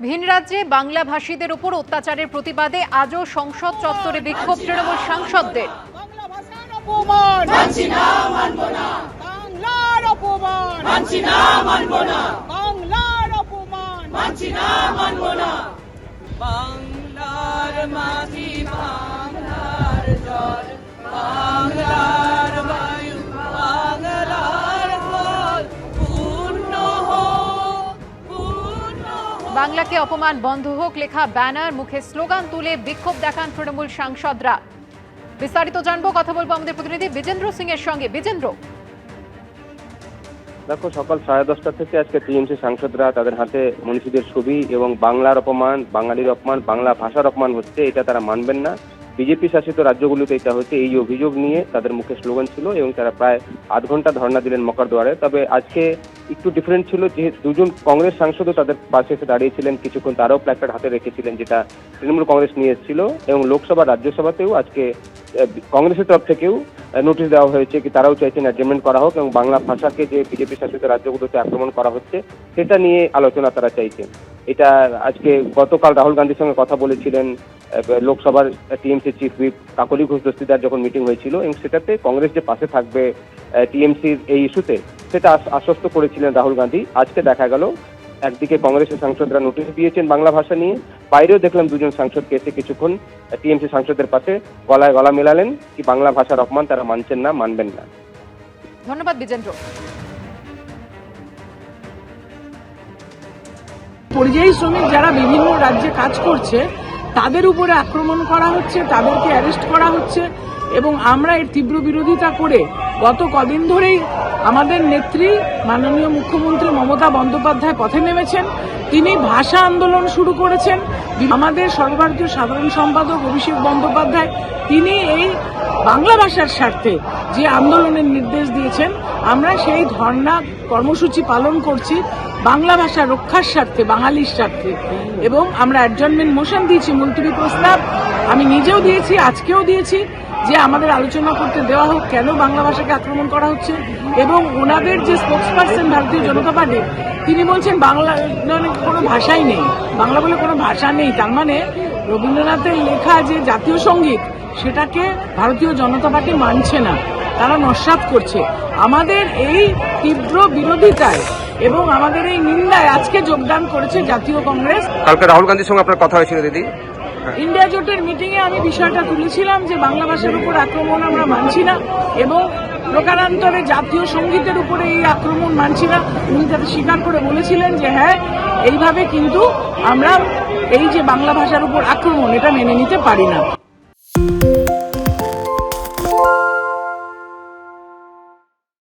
ভিন রাজ্যে বাংলা ভাষীদের উপর অত্যাচারের প্রতিবাদে আজও সংসদ চত্বরে বিক্ষোভ তৃণমূল সাংসদদের। বাংলা ভাষার অপমান মানছি না মানব না। বাংলার অপমান। মানছি না মানব না। বাংলার অপমান। মানছি না মানব না। বাংলার মাটি বাংলার জল বাংলার বাংলাকে অপমান বন্ধ হোক লেখা ব্যানার, মুখে স্লোগান তুলে বিক্ষোভ দেখান তৃণমূল সাংসদরা। বিস্তারিত জানব, কথা বলব আমাদের প্রতিনিধি বিজেন্দ্র সিং এর সঙ্গে। বিজেন্দ্র। দেখো, সকাল সাড়ে দশটা থেকে আজকে টিএমসি সাংসদরা তাদের হাতে মনীষীদের ছবি এবং বাংলার অপমান, বাঙালির অপমান, বাংলা ভাষার অপমান হচ্ছে, এটা তারা মানবেন না। বিজেপি শাসিত রাজ্যগুলিতে এটা হচ্ছে এই অভিযোগ নিয়ে তাদের মুখে স্লোগান ছিল এবং তারা প্রায় আধ ঘণ্টা ধর্ণা দিলেন মকরদুয়ারে তবে আজকে একটু ডিফারেন্ট ছিল যে দুজন কংগ্রেস সাংসদও তাদের পাশে এসে দাঁড়িয়েছিলেন, কিছুক্ষণ তারাও প্ল্যাকার্ড হাতে রেখেছিলেন, যেটা তৃণমূল কংগ্রেস নিয়ে এসেছিল এবং লোকসভা, রাজ্যসভাতেও আজকে কংগ্রেসের তরফ থেকেও নোটিশ দেওয়া হয়েছে কি তারাও চাইছেন অ্যাডজামেন্ট করা হোক এবং বাংলা ভাষাকে যে বিজেপি শাসিত রাজ্যগুলোতে আক্রমণ করা হচ্ছে, সেটা নিয়ে আলোচনা তারা চাইছেন। এটা আজকে গতকাল রাহুল গান্ধীর সঙ্গে কথা বলেছিলেন লোকসভার TMC chief whip Kakoli Ghosh Dastidar যখন মিটিং হয়েছিল এবং সেটাতে কংগ্রেস যে পাশে থাকবে টিএমসির এই ইস্যুতে সেটা আশ্বস্ত করেছিলেন রাহুল গান্ধী। আজকে দেখা গেল একদিকে কংগ্রেসের সাংসদরা নোটিশ দিয়েছেন বাংলা ভাষা নিয়ে বাইরেও দেখলাম দুজন সাংসদকে এসে কিছুক্ষণ টিএমসি সাংসদের পাশে গলায় গলা মেলালেন কি বাংলা ভাষার অপমান তারা মানছেন না মানবেন না। ধন্যবাদ বিজেন্দ্র। পরিযায়ী শ্রমিক যারা বিভিন্ন রাজ্যে কাজ করছে তাদের উপরে আক্রমণ করা হচ্ছে তাদেরকে অ্যারেস্ট করা হচ্ছে। এবং আমরা এর তীব্র বিরোধিতা করে গত কদিন ধরেই আমাদের নেত্রী মাননীয় মুখ্যমন্ত্রী মমতা বন্দ্যোপাধ্যায় পথে নেমেছেন। তিনি ভাষা আন্দোলন শুরু করেছেন। আমাদের সর্বভারতীয় সাধারণ সম্পাদক অভিষেক বন্দ্যোপাধ্যায়, তিনি এই বাংলা ভাষার স্বার্থে যে আন্দোলনের নির্দেশ দিয়েছেন, আমরা সেই ধর্ণা কর্মসূচি পালন করছি বাংলা ভাষা রক্ষার স্বার্থে, বাঙালির স্বার্থে। এবং আমরা অ্যাডজনমেন্ট মোশন দিয়েছি মুলতবি প্রস্তাব। আমি নিজেও দিয়েছি, আজকেও দিয়েছি। যে আমাদের আলোচনা করতে দেওয়া হোক, কেন বাংলা ভাষাকে আক্রমণ করা হচ্ছে এবং ওনাদের যে স্পোক্স পার্সন ভারতীয় জনতা পার্টি, তিনি বলছেন বাংলা মানে কোনো ভাষাই নেই। বাংলা বলে কোনো ভাষা নেই। তার মানে রবীন্দ্রনাথের লেখা যে জাতীয় সংগীত, সেটাকে ভারতীয় জনতা পার্টি মানছে না। তারা নস্বাত করছে। আমাদের এই তীব্র বিরোধিতায় এবং আমাদের এই নিন্দায় আজকে যোগদান করেছে জাতীয় কংগ্রেস। কালকে রাহুল গান্ধীর সঙ্গে আপনার কথা হয়েছিল দিদি। ইন্ডিয়া জোটের মিটিংয়ে আমি বিষয়টা তুলেছিলাম যে বাংলা ভাষার উপর আক্রমণ আমরা মানছি না এবং প্রকারান্তরে জাতীয় সঙ্গীতের উপরে এই আক্রমণ মানছি না। উনি তাদের স্বীকার করে বলেছিলেন যে হ্যাঁ এইভাবে কিন্তু আমরা এই যে বাংলা ভাষার উপর আক্রমণ, এটা মেনে নিতে পারি না।